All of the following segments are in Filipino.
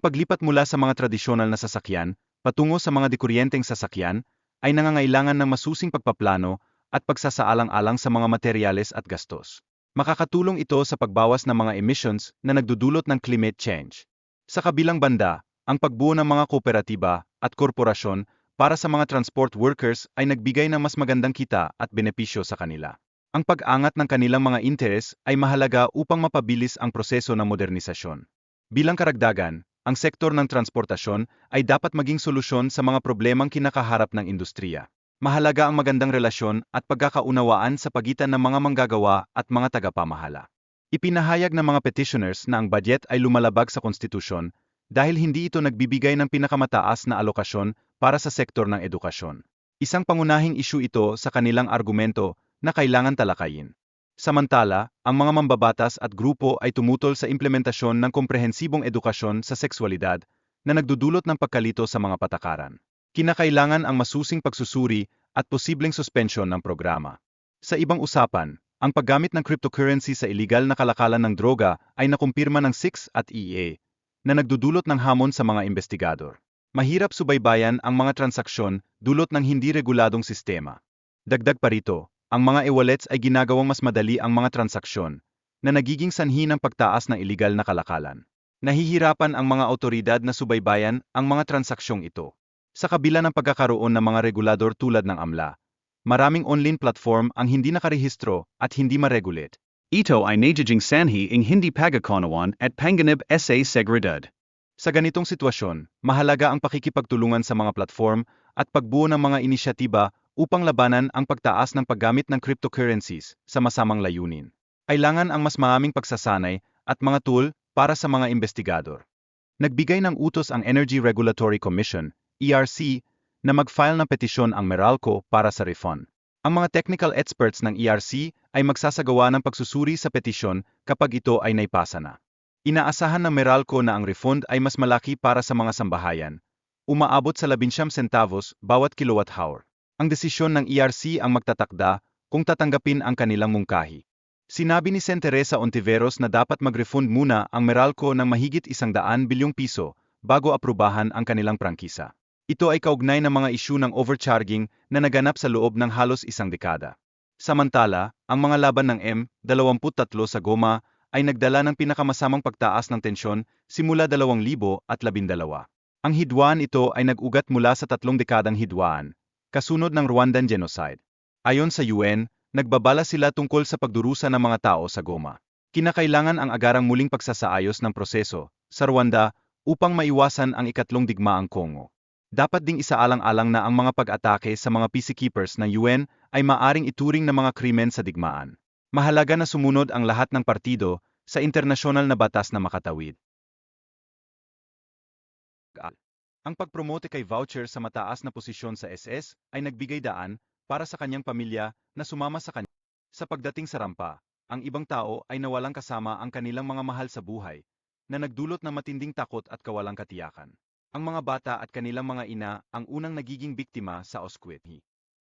paglipat mula sa mga tradisyonal na sasakyan, patungo sa mga dekuryenteng sasakyan, ay nangangailangan ng masusing pagpaplano at pagsasaalang-alang sa mga materyales at gastos. Makakatulong ito sa pagbawas ng mga emissions na nagdudulot ng climate change. Sa kabilang banda, ang pagbuo ng mga kooperatiba at korporasyon para sa mga transport workers ay nagbigay ng mas magandang kita at benepisyo sa kanila. Ang pag-angat ng kanilang mga interes ay mahalaga upang mapabilis ang proseso ng modernisasyon. Bilang karagdagan, ang sektor ng transportasyon ay dapat maging solusyon sa mga problemang kinakaharap ng industriya. Mahalaga ang magandang relasyon at pagkakaunawaan sa pagitan ng mga manggagawa at mga tagapamahala. Ipinahayag ng mga petitioners na ang budget ay lumalabag sa konstitusyon dahil hindi ito nagbibigay ng pinakamataas na alokasyon para sa sektor ng edukasyon. Isang pangunahing isyu ito sa kanilang argumento na kailangan talakayin. Samantala, ang mga mambabatas at grupo ay tumutol sa implementasyon ng komprehensibong edukasyon sa sexualidad na nagdudulot ng pagkalito sa mga patakaran. Kinakailangan ang masusing pagsusuri at posibleng suspensyon ng programa. Sa ibang usapan, ang paggamit ng cryptocurrency sa iligal na kalakalan ng droga ay nakumpirma ng SIX at EA na nagdudulot ng hamon sa mga investigador. Mahirap subaybayan ang mga transaksyon dulot ng hindi reguladong sistema. Dagdag pa rito, ang mga e-wallets ay ginagawang mas madali ang mga transaksyon na nagiging sanhi ng pagtaas ng iligal na kalakalan. Nahihirapan ang mga otoridad na subaybayan ang mga transaksyong ito. Sa kabila ng pagkakaroon ng mga regulador tulad ng AMLA, maraming online platform ang hindi nakarehistro at hindi maregulate. Ito ay nagiging sanhi ing hindi pagkakaunawan at panganib sa seguridad. Sa ganitong sitwasyon, mahalaga ang pakikipagtulungan sa mga platform at pagbuo ng mga inisyatiba upang labanan ang pagtaas ng paggamit ng cryptocurrencies sa masamang layunin. Kailangan ang mas maaming pagsasanay at mga tool para sa mga investigador. Nagbigay ng utos ang Energy Regulatory Commission, ERC, na mag-file ng petisyon ang Meralco para sa refund. Ang mga technical experts ng ERC ay magsasagawa ng pagsusuri sa petisyon kapag ito ay naipasa na. Inaasahan ng Meralco na ang refund ay mas malaki para sa mga sambahayan, umaabot sa 11 centavos bawat kilowatt hour. Ang desisyon ng ERC ang magtatakda kung tatanggapin ang kanilang mungkahi. Sinabi ni Sen. Teresa Ontiveros na dapat mag-refund muna ang Meralco ng mahigit isang daan bilyong piso bago aprubahan ang kanilang prangkisa. Ito ay kaugnay ng mga isyu ng overcharging na naganap sa loob ng halos isang dekada. Samantala, ang mga laban ng M23 sa Goma ay nagdala ng pinakamasamang pagtaas ng tensyon simula 2012. Ang hidwaan ito ay nag-ugat mula sa tatlong dekadang hidwaan, kasunod ng Rwandan genocide. Ayon sa UN, nagbabala sila tungkol sa pagdurusa ng mga tao sa Goma. Kinakailangan ang agarang muling pagsasaayos ng proseso sa Rwanda upang maiwasan ang ikatlong digmaang Kongo. Dapat ding isaalang-alang na ang mga pag-atake sa mga peacekeepers ng UN ay maaring ituring na mga krimen sa digmaan. Mahalaga na sumunod ang lahat ng partido sa internasyonal na batas na makatawid. Ang pagpromote kay Voucher sa mataas na posisyon sa SS ay nagbigay daan para sa kanyang pamilya na sumama sa kanya. Sa pagdating sa rampa, ang ibang tao ay nawalang kasama ang kanilang mga mahal sa buhay, na nagdulot ng matinding takot at kawalang katiyakan. Ang mga bata at kanilang mga ina ang unang nagiging biktima sa Osquit.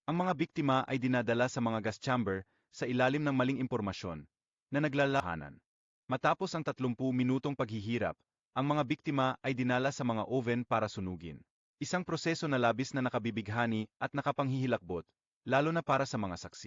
Ang mga biktima ay dinadala sa mga gas chamber sa ilalim ng maling impormasyon na naglalahanan. Matapos ang 30 minutong paghihirap, ang mga biktima ay dinala sa mga oven para sunugin. Isang proseso na labis na nakabibighani at nakapanghihilakbot, lalo na para sa mga saksi.